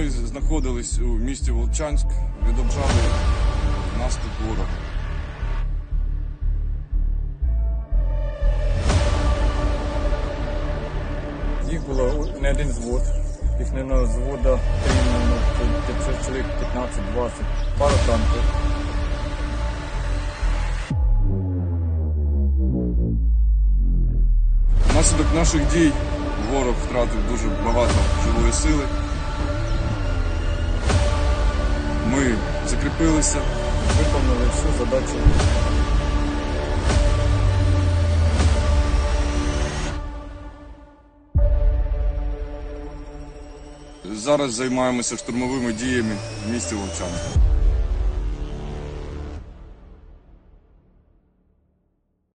знаходились у місті Волчанськ, відображали наступ ворога. Їх було не один звод. Їх не на звода прийняно це чоловік 15-20, пара танків. Внаслідок наших дій ворог втратив дуже багато живої сили. Ми закріпилися, Виконали всю задачу. зараз займаємося штурмовими діями в місті Вовчанськ.